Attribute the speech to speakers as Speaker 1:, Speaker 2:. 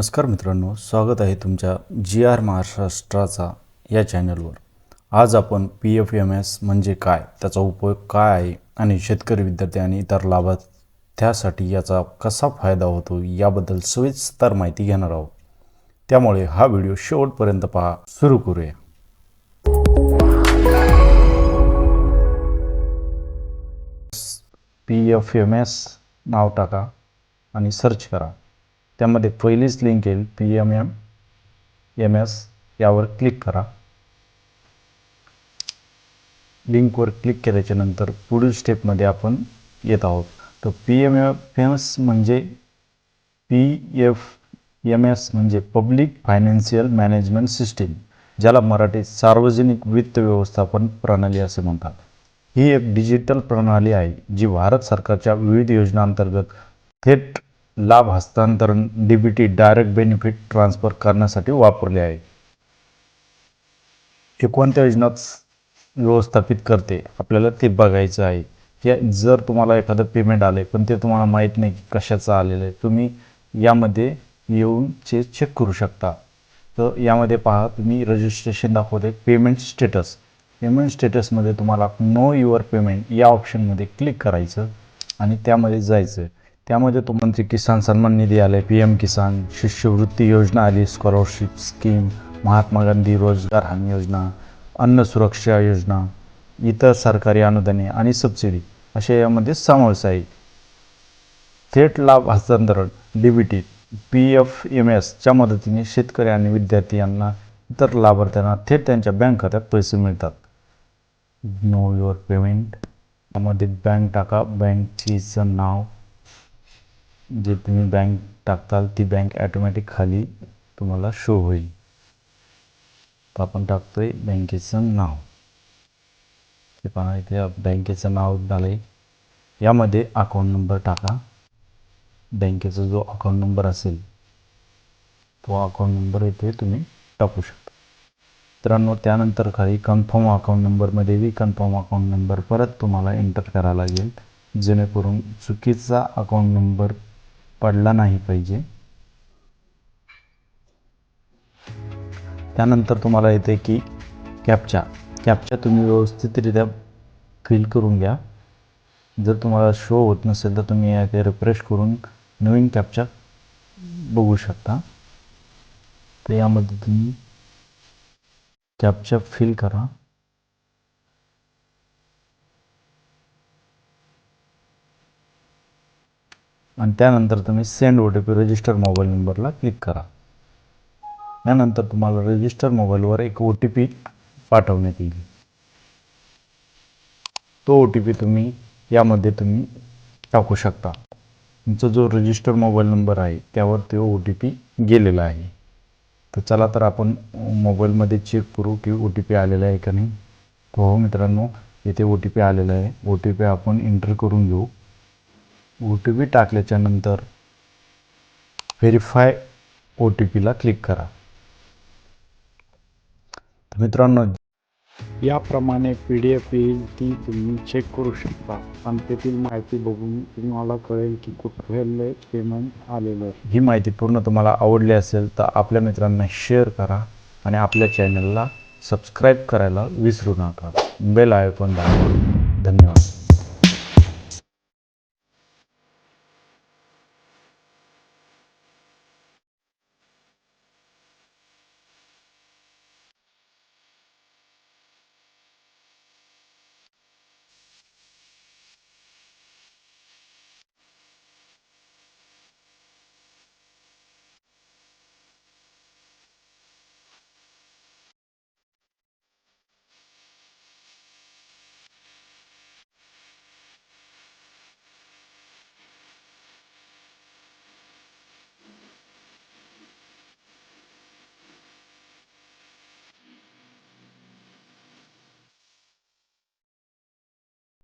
Speaker 1: नमस्कार मित्रांनो स्वागत आहे तुमच्या जी आर महाराष्ट्राचा या चॅनलवर. आज आपण पी एफ एम एस म्हणजे काय त्याचा उपयोग काय आहे आणि शेतकरी विद्यार्थी आणि इतर लाभार्थ्यासाठी याचा कसा फायदा होतो याबद्दल सविस्तर माहिती घेणार आहोत. त्यामुळे हा व्हिडिओ शेवटपर्यंत पहा. सुरू करूया. पी एफ एम एस नाव टाका आणि सर्च करा. त्यामध्ये पहिलीच लिंक येईल. P M M M S यावर क्लिक करा. लिंकवर क्लिक केल्याच्यानंतर पुढील स्टेपमध्ये आपण येत आहोत. तर P M F M S म्हणजे पी एफ एम एस म्हणजे पब्लिक फायनान्शियल मॅनेजमेंट सिस्टीम ज्याला मराठीत सार्वजनिक वित्त व्यवस्थापन प्रणाली असे म्हणतात. ही एक डिजिटल प्रणाली आहे जी भारत सरकारच्या विविध योजनांतर्गत थेट लाभ हस्तांतरण D B T direct benefit transfer करण्यासाठी वापरले आहे. हे कोणत्या योजनात व्यवस्थापित करते. आपल्याला ते बघायचं आहे. या जर तुम्हाला एखादं पेमेंट आलं आहे पण ते तुम्हाला माहीत नाही की कशाचं आलेलं आहे तुम्ही यामध्ये येऊन चे चेक करू शकता. तर यामध्ये पहा तुम्ही रजिस्ट्रेशन दाखवते पेमेंट स्टेटस पेमेंट स्टेटसमध्ये तुम्हाला नो युअर पेमेंट या ऑप्शनमध्ये क्लिक करायचं आणि त्यामध्ये जायचं. त्यामध्ये तुम्हाला किसान सन्मान निधी आले पी एम किसान शिष्यवृत्ती योजना आली स्कॉलरशिप स्कीम महात्मा गांधी रोजगार हमी योजना अन्न सुरक्षा योजना इतर सरकारी अनुदाने आणि सबसिडी असे यामध्ये समावेश आहे. थेट लाभ हस्तांतरण D B T P F M एसच्या मदतीने शेतकरी आणि विद्यार्थी यांना इतर लाभार्थ्यांना थेट त्यांच्या बँक खात्यात पैसे मिळतात. नो युअर पेमेंट त्यामध्ये बँक टाका बँकचीचं नाव जे तुम्ही बँक टाकताल ती बँक ॲटोमॅटिक खाली तुम्हाला शो होईल. तर आपण आहे बँकेचं नाव. ते पहा इथे बँकेचं नाव झालं यामध्ये अकाउंट नंबर टाका. बँकेचा जो अकाउंट नंबर असेल तो अकाउंट नंबर इथे तुम्ही टाकू शकता. मित्रांनो त्यानंतर खाली कन्फर्म अकाउंट नंबरमध्ये बी कन्फर्म अकाउंट नंबर परत तुम्हाला एंटर करावा लागेल. जेणेकरून चुकीचा अकाउंट नंबर पडला नाही पाहिजे. त्यानंतर तुम्हाला येते की कॅपचा कॅपचा तुम्ही व्यवस्थितरित्या फिल करून घ्या. जर तुम्हाला शो होत नसेल तर तुम्ही या रिफ्रेश करून नवीन कॅपचा बघू शकता. तर यामध्ये तुम्ही कॅपचा फिल करा. आणि त्यानंतर तुम्ही send O T P register mobile नंबरला क्लिक करा. त्यानंतर तुम्हाला रजिस्टर मोबाईलवर एक ओ टी पी पाठवण्यात येईल. तो ओ टी पी तुम्ही यामध्ये तुम्ही टाकू शकता. तुमचा जो रजिस्टर मोबाईल नंबर आहे त्यावर तो ओ टी पी गेलेला आहे. तर चला तर आपण मोबाईलमध्ये चेक करू की ओ टी पी आलेला आहे का नाही. हो मित्रांनो इथे ओ टी पी आलेला आहे. ओ टी पी आपण एंटर करून घेऊ. ओ टी पी टाकल्याच्यानंतर व्हेरीफाय ओ टी पीला क्लिक करा मित्रांनो
Speaker 2: याप्रमाणे पी डी एफ येईल ती तुम्ही चेक करू शकता. आणि तेथील माहिती बघून तुम्हाला कळेल की कुठले पेमेंट आलेलं आहे.
Speaker 1: ही माहिती पूर्ण तुम्हाला आवडली असेल तर आपल्या मित्रांना शेअर करा आणि आपल्या चॅनलला सबस्क्राईब करायला विसरू नका. बेल आयकॉन दाखवा धन्यवाद.